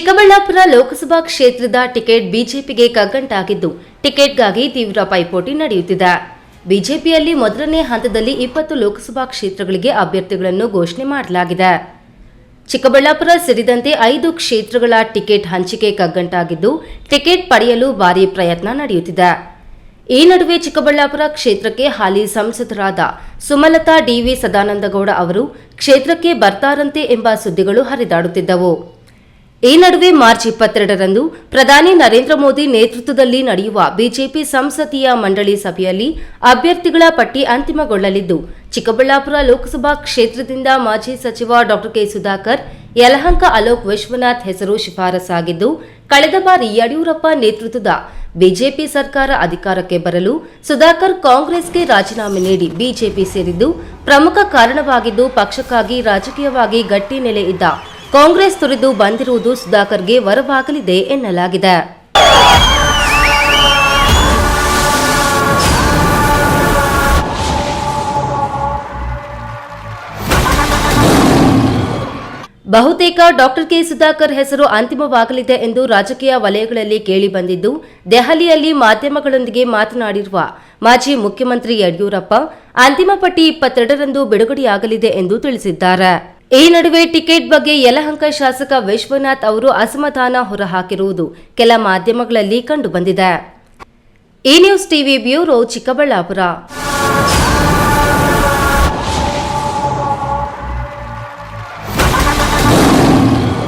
ಚಿಕ್ಕಬಳ್ಳಾಪುರ ಲೋಕಸಭಾ ಕ್ಷೇತ್ರದ ಟಿಕೆಟ್ ಬಿಜೆಪಿಗೆ ಕಗ್ಗಂಟಾಗಿದ್ದು, ಟಿಕೆಟ್ಗಾಗಿ ತೀವ್ರ ಪೈಪೋಟಿ ನಡೆಯುತ್ತಿದೆ. ಬಿಜೆಪಿಯಲ್ಲಿ ಮೊದಲನೇ ಹಂತದಲ್ಲಿ ಇಪ್ಪತ್ತು ಲೋಕಸಭಾ ಕ್ಷೇತ್ರಗಳಿಗೆ ಅಭ್ಯರ್ಥಿಗಳನ್ನು ಘೋಷಣೆ ಮಾಡಲಾಗಿದೆ. ಚಿಕ್ಕಬಳ್ಳಾಪುರ ಸೇರಿದಂತೆ ಐದು ಕ್ಷೇತ್ರಗಳ ಟಿಕೆಟ್ ಹಂಚಿಕೆ ಕಗ್ಗಂಟಾಗಿದ್ದು, ಟಿಕೆಟ್ ಪಡೆಯಲು ಭಾರೀ ಪ್ರಯತ್ನ ನಡೆಯುತ್ತಿದೆ. ಈ ನಡುವೆ ಚಿಕ್ಕಬಳ್ಳಾಪುರ ಕ್ಷೇತ್ರಕ್ಕೆ ಹಾಲಿ ಸಂಸದರಾದ ಸುಮಲತಾ ಡಿವಿ ಸದಾನಂದಗೌಡ ಅವರು, ಕ್ಷೇತ್ರಕ್ಕೆ ಬರ್ತಾರಂತೆ ಎಂಬ ಸುದ್ದಿಗಳು ಹರಿದಾಡುತ್ತಿದ್ದವು. ಈ ನಡುವೆ ಮಾರ್ಚ್ ಇಪ್ಪತ್ತೆರಡರಂದು ಪ್ರಧಾನಿ ನರೇಂದ್ರ ಮೋದಿ ನೇತೃತ್ವದಲ್ಲಿ ನಡೆಯುವ ಬಿಜೆಪಿ ಸಂಸದೀಯ ಮಂಡಳಿ ಸಭೆಯಲ್ಲಿ ಅಭ್ಯರ್ಥಿಗಳ ಪಟ್ಟಿ ಅಂತಿಮಗೊಳ್ಳಲಿದ್ದು, ಚಿಕ್ಕಬಳ್ಳಾಪುರ ಲೋಕಸಭಾ ಕ್ಷೇತ್ರದಿಂದ ಮಾಜಿ ಸಚಿವ ಡಾ ಕೆ ಸುಧಾಕರ್, ಯಲಹಂಕ ಅಲೋಕ್ ವಿಶ್ವನಾಥ್ ಹೆಸರು ಶಿಫಾರಸಾಗಿದ್ದು ಕಳೆದ ಬಾರಿ ಯಡಿಯೂರಪ್ಪ ನೇತೃತ್ವದ ಬಿಜೆಪಿ ಸರ್ಕಾರ ಅಧಿಕಾರಕ್ಕೆ ಬರಲು ಸುಧಾಕರ್ ಕಾಂಗ್ರೆಸ್ಗೆ ರಾಜೀನಾಮೆ ನೀಡಿ ಬಿಜೆಪಿ ಸೇರಿದ್ದು, ಪ್ರಮುಖ ಕಾರಣವಾಗಿದ್ದು ಪಕ್ಷಕ್ಕಾಗಿ ರಾಜಕೀಯವಾಗಿ ಗಟ್ಟಿ ನೆಲೆ ಇದ್ದ ಕಾಂಗ್ರೆಸ್ ತೊರೆದು ಬಂದಿರುವುದು ಸುಧಾಕರ್ಗೆ ವರವಾಗಲಿದೆ ಎನ್ನಲಾಗಿದೆ. ಬಹುತೇಕ ಡಾಕ್ಟರ್ ಕೆ ಸುಧಾಕರ್ ಹೆಸರು ಅಂತಿಮವಾಗಲಿದೆ ಎಂದು ರಾಜಕೀಯ ವಲಯಗಳಲ್ಲಿ ಕೇಳಿಬಂದಿದ್ದು ದೆಹಲಿಯಲ್ಲಿ ಮಾಧ್ಯಮಗಳೊಂದಿಗೆ ಮಾತನಾಡಿರುವ ಮಾಜಿ ಮುಖ್ಯಮಂತ್ರಿ ಯಡಿಯೂರಪ್ಪ, ಅಂತಿಮ ಪಟ್ಟಿ ಇಪ್ಪತ್ತೆರಡರಂದು ಬಿಡುಗಡೆಯಾಗಲಿದೆ ಎಂದು ತಿಳಿಸಿದ್ದಾರೆ. ಈ ನಡುವೆ ಟಿಕೆಟ್ ಬಗ್ಗೆ ಯಲಹಂಕ ಶಾಸಕ ವಿಶ್ವನಾಥ್ ಅವರು ಅಸಮಾಧಾನ ಹೊರಹಾಕಿರುವುದು ಕೆಲ ಮಾಧ್ಯಮಗಳಲ್ಲಿ ಕಂಡುಬಂದಿದೆ. ಈ ನ್ಯೂಸ್ ಟಿವಿ ಬ್ಯೂರೋ ಚಿಕ್ಕಬಳ್ಳಾಪುರ.